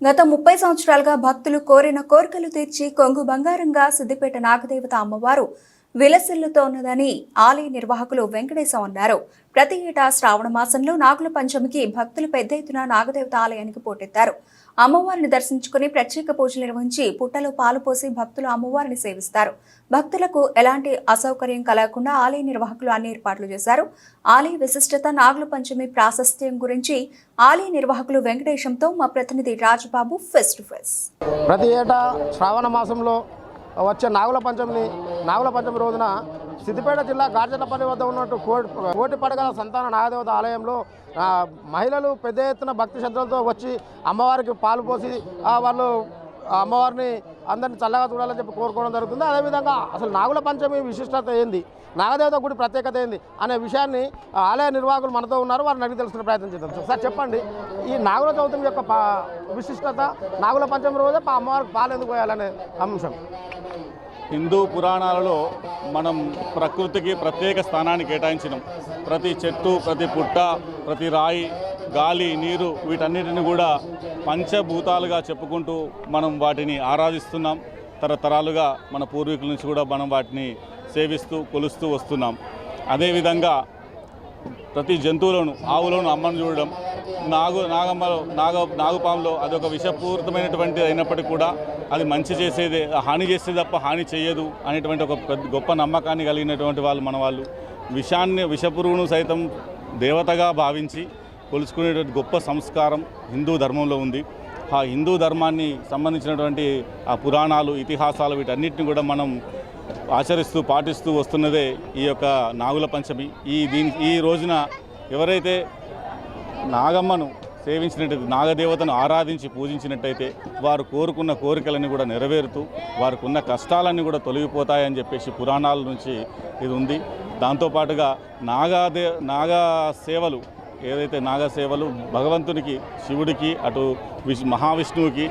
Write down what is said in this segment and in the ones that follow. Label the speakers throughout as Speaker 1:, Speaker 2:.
Speaker 1: గత ముప్పై సంవత్సరాలుగా భక్తులు కోరిన కోరికలు తీర్చి కొంగు బంగారంగా సిద్దిపేట నాగదేవత అమ్మవారు విలసిల్లుతోన్నదని ఆలయ నిర్వాహకులు వెంకటేశం అన్నారు. ప్రతి ఏటా శ్రావణ మాసంలో నాగుల పంచమికి భక్తులు పెద్ద ఎత్తున నాగదేవత ఆలయానికి పోటెత్తారు. అమ్మవారిని దర్శించుకుని ప్రత్యేక పూజలు నిర్వహించి పుట్టలో పాలు పోసి భక్తులు అమ్మవారిని సేవిస్తారు. భక్తులకు ఎలాంటి అసౌకర్యం కలగకుండా ఆలయ నిర్వాహకులు అన్ని ఏర్పాట్లు చేశారు. ఆలయ విశిష్టత నాగుల పంచమి ప్రాశస్త్యం గురించి ఆలయ నిర్వాహకులు వెంకటేశంతో మా ప్రతినిధి రాజబాబు ఫెస్ట్ టు
Speaker 2: ప్రతి ఏటా శ్రావణ మాసంలో వచ్చే నాగుల పంచమిని నాగుల పంచమి రోజున సిద్దిపేట జిల్లా గార్జనపల్లి వద్ద ఉన్నట్టు కోటి కోటి పడగల సంతాన నాగదేవత ఆలయంలో మహిళలు పెద్ద ఎత్తున భక్తి శ్రద్ధలతో వచ్చి అమ్మవారికి పాలు పోసి వాళ్ళు అమ్మవారిని అందరిని చల్లగా చూడాలని చెప్పి కోరుకోవడం జరుగుతుంది. అదేవిధంగా అసలు నాగుల పంచమి విశిష్టత ఏంది? నాగదేవత గుడి ప్రత్యేకత ఏంది? అనే విషయాన్ని ఆలయ నిర్వాహకులు మనతో ఉన్నారు. వారిని అడిగి తెలుసుకునే ప్రయత్నం చేద్దాం. సార్ చెప్పండి. ఈ నాగుల చవితి యొక్క విశిష్టత నాగుల పంచమి రోజే అమ్మవారికి పాలు ఎందుకు పోయాలనే అంశం.
Speaker 3: హిందూ పురాణాలలో మనం ప్రకృతికి ప్రత్యేక స్థానాన్ని కేటాయించినాం. ప్రతి చెట్టు ప్రతి పుట్ట ప్రతి రాయి గాలి నీరు వీటన్నిటిని కూడా పంచభూతాలుగా చెప్పుకుంటూ మనం వాటిని ఆరాధిస్తున్నాం. తరతరాలుగా మన పూర్వీకుల నుంచి కూడా మనం వాటిని సేవిస్తూ కొలుస్తూ వస్తున్నాం. అదేవిధంగా ప్రతి జంతువులను ఆవులను అమ్మను చూడడం నాగు నాగమ్మలో నాగ నాగుపాములో అదొక విషపూరితమైనటువంటి అయినప్పటికీ కూడా అది మంచి చేసేదే హాని చేసేది తప్ప హాని చేయదు అనేటువంటి ఒక పెద్ద గొప్ప నమ్మకాన్ని కలిగినటువంటి వాళ్ళు మన వాళ్ళు. విషాన్ని విషపురుగును సైతం దేవతగా భావించి కొలుచుకునేటువంటి గొప్ప సంస్కారం హిందూ ధర్మంలో ఉంది. ఆ హిందూ ధర్మాన్ని సంబంధించినటువంటి ఆ పురాణాలు ఇతిహాసాలు వీటన్నిటిని కూడా మనం ఆచరిస్తూ పాటిస్తూ వస్తున్నదే ఈ యొక్క నాగుల పంచమి. ఈ దీని ఈ రోజున ఎవరైతే నాగమ్మను సేవించినట్టయితే నాగదేవతను ఆరాధించి పూజించినట్టయితే వారు కోరుకున్న కోరికలన్నీ కూడా నెరవేరుతూ వారికి ఉన్న కష్టాలన్నీ కూడా తొలగిపోతాయని చెప్పేసి పురాణాల నుంచి ఇది ఉంది. దాంతోపాటుగా నాగాదే నాగా సేవలు ఏదైతే నాగసేవలు భగవంతునికి శివుడికి అటు విష్ మహావిష్ణువుకి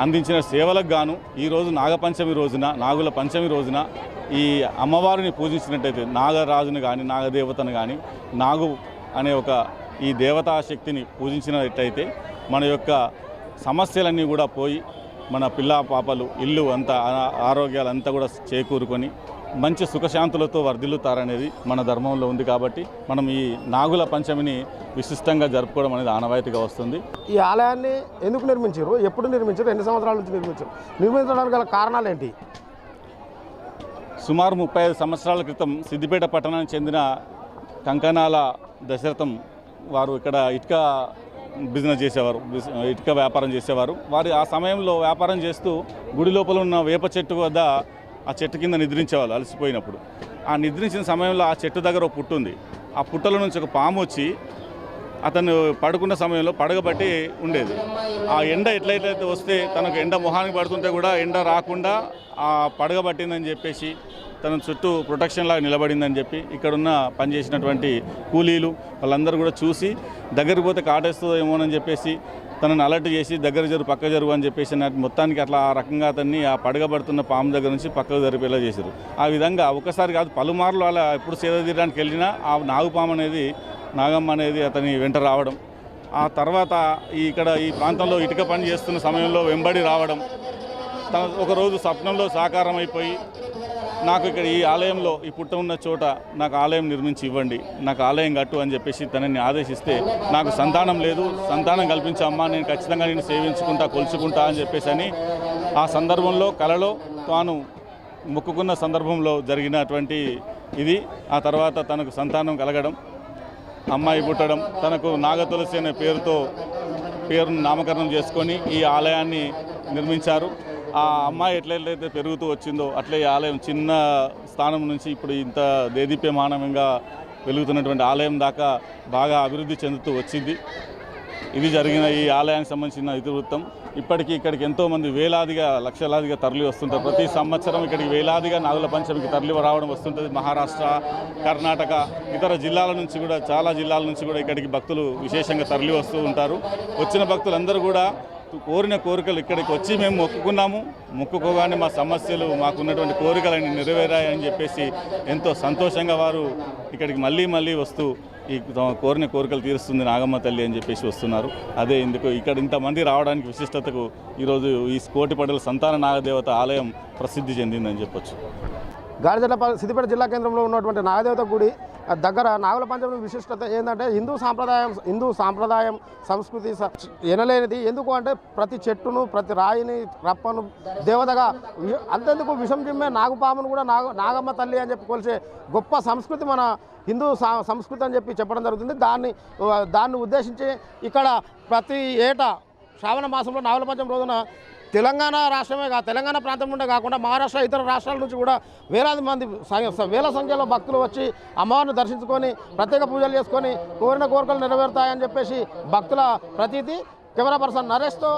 Speaker 3: అందించిన సేవలకు గాను ఈరోజు నాగపంచమి రోజున నాగుల పంచమి రోజున ఈ అమ్మవారిని పూజించినట్టయితే నాగరాజుని కానీ నాగదేవతను కానీ నాగు అనే ఒక ఈ దేవతా శక్తిని పూజించినట్టయితే మన యొక్క సమస్యలన్నీ కూడా పోయి మన పిల్ల పాపలు ఇల్లు అంతా ఆరోగ్యాలంతా కూడా చేకూరుకొని మంచి సుఖశాంతులతో వర్ధిల్లుతారనేది మన ధర్మంలో ఉంది కాబట్టి మనం ఈ నాగుల పంచమిని విశిష్టంగా జరుపుకోవడం అనేది ఆనవాయితీగా వస్తుంది.
Speaker 2: ఈ ఆలయాన్ని ఎందుకు నిర్మించారు? ఎప్పుడు నిర్మించారు? ఎన్ని సంవత్సరాల నుంచి నిర్మించారు? నిర్మించడానికి గల కారణాలు ఏంటి?
Speaker 3: సుమారు ముప్పై ఐదు సంవత్సరాల క్రితం సిద్దిపేట పట్టణానికి చెందిన కంకనాల దశరథం వారు ఇక్కడ ఇటుక బిజినెస్ చేసేవారు ఇటుక వ్యాపారం చేసేవారు. వారు ఆ సమయంలో వ్యాపారం చేస్తూ గుడి లోపల ఉన్న వేప చెట్టు వద్ద ఆ చెట్టు కింద నిద్రించేవాళ్ళు అలసిపోయినప్పుడు. ఆ నిద్రించిన సమయంలో ఆ చెట్టు దగ్గర ఒక పుట్టు ఉంది. ఆ పుట్టలో నుంచి ఒక పాము వచ్చి అతను పడుకున్న సమయంలో పడగబట్టి ఉండేది. ఆ ఎండ ఎట్లయితే వస్తే తనకు ఎండ మొహానికి పడుతుంటే కూడా ఎండ రాకుండా ఆ పడగబట్టిందని చెప్పేసి తన చుట్టూ ప్రొటెక్షన్ లాగా నిలబడిందని చెప్పి ఇక్కడున్న పనిచేసినటువంటి కూలీలు వాళ్ళందరూ కూడా చూసి దగ్గరికి పోతే కాటేస్తుందేమోనని చెప్పేసి తనను అలర్ట్ చేసి దగ్గర జరుగు పక్క జరుగు అని చెప్పేసి మొత్తానికి అట్లా ఆ రకంగా అతన్ని ఆ పడగబడుతున్న పాము దగ్గర నుంచి పక్కకు జరిపేలా చేశారు. ఆ విధంగా ఒకసారి కాదు పలుమార్లు అలా ఎప్పుడు సేద తీయడానికి వెళ్ళినా ఆ నాగుపాము అనేది నాగమ్మ అనేది అతని వెంట రావడం. ఆ తర్వాత ఈ ఇక్కడ ఈ ప్రాంతంలో ఇటుక పని చేస్తున్న సమయంలో వెంబడి రావడం. తన ఒకరోజు స్వప్నంలో సాకారం అయిపోయి నాకు ఇక్కడ ఈ ఆలయంలో ఈ పుట్ట ఉన్న చోట నాకు ఆలయం నిర్మించి ఇవ్వండి. నాకు ఆలయం కట్టు అని చెప్పేసి తనని ఆదేశిస్తే నాకు సంతానం లేదు. సంతానం కల్పించమ్మా నేను ఖచ్చితంగా నేను సేవించుకుంటా కొలుచుకుంటా అని చెప్పేసి అని ఆ సందర్భంలో కలలో తాను మొక్కుకున్న సందర్భంలో జరిగినటువంటి ఇది. ఆ తర్వాత తనకు సంతానం కలగడం అమ్మాయి పుట్టడం తనకు నాగతులసి అనే పేరుతో పేరును నామకరణం చేసుకొని ఈ ఆలయాన్ని నిర్మించారు. ఆ అమ్మాయి ఎట్లయితే పెరుగుతూ వచ్చిందో అట్లే ఈ ఆలయం చిన్న స్థానం నుంచి ఇప్పుడు ఇంత దేదీప్యమానంగా వెలుగుతున్నటువంటి ఆలయం దాకా బాగా అభివృద్ధి చెందుతూ వచ్చింది. ఇది జరిగిన ఈ ఆలయానికి సంబంధించిన ఇతివృత్తం. ఇప్పటికీ ఇక్కడికి ఎంతోమంది వేలాదిగా లక్షలాదిగా తరలి వస్తుంటారు. ప్రతి సంవత్సరం ఇక్కడికి వేలాదిగా నాగుల పంచమికి తరలి రావడం వస్తుంటుంది. మహారాష్ట్ర కర్ణాటక ఇతర జిల్లాల నుంచి కూడా చాలా జిల్లాల నుంచి కూడా ఇక్కడికి భక్తులు విశేషంగా తరలి వస్తూ ఉంటారు. వచ్చిన భక్తులందరూ కూడా కోరిన కోరికలు ఇక్కడికి వచ్చి మేము మొక్కుకున్నాము. మొక్కుకోగానే మా సమస్యలు మాకున్నటువంటి కోరికలన్నీ నెరవేరాయని చెప్పేసి ఎంతో సంతోషంగా వారు ఇక్కడికి మళ్ళీ మళ్ళీ వస్తూ ఈ తమ కోరిన కోరికలు తీరుస్తుంది నాగమ్మ తల్లి అని చెప్పేసి వస్తున్నారు. అదే ఇందుకు ఇక్కడ ఇంతమంది రావడానికి విశిష్టతకు ఈరోజు ఈ కోటిపడల సంతాన నాగదేవత ఆలయం ప్రసిద్ధి చెందిందని చెప్పొచ్చు.
Speaker 2: గాడిదల సిద్దిపేట జిల్లా కేంద్రంలో ఉన్నటువంటి నాగదేవత గుడి దగ్గర నాగుల పంచమి విశిష్టత ఏంటంటే హిందూ సాంప్రదాయం హిందూ సాంప్రదాయం సంస్కృతి ఎనలేనిది. ఎందుకు అంటే ప్రతి చెట్టును ప్రతి రాయిని రప్పను దేవతగా అంతెందుకు విషం చిమ్మే నాగుపామును కూడా నాగ నాగమ్మ తల్లి అని చెప్పి కొలిసే గొప్ప సంస్కృతి మన హిందూ సా- సంస్కృతి అని చెప్పి చెప్పడం జరుగుతుంది. దాన్ని దాన్ని ఉద్దేశించి ఇక్కడ ప్రతి ఏటా శ్రావణ మాసంలో నాగుల పంచమి రోజున తెలంగాణ రాష్ట్రమే కాదు తెలంగాణ ప్రాంతం నుండే కాకుండా మహారాష్ట్ర ఇతర రాష్ట్రాల నుంచి కూడా వేలాది మంది వేల సంఖ్యలో భక్తులు వచ్చి అమ్మవారిని దర్శించుకొని ప్రత్యేక పూజలు చేసుకొని కోరిన కోరికలు నెరవేరుతాయని చెప్పేసి భక్తుల ప్రతీతి. Camera person నరేష్తో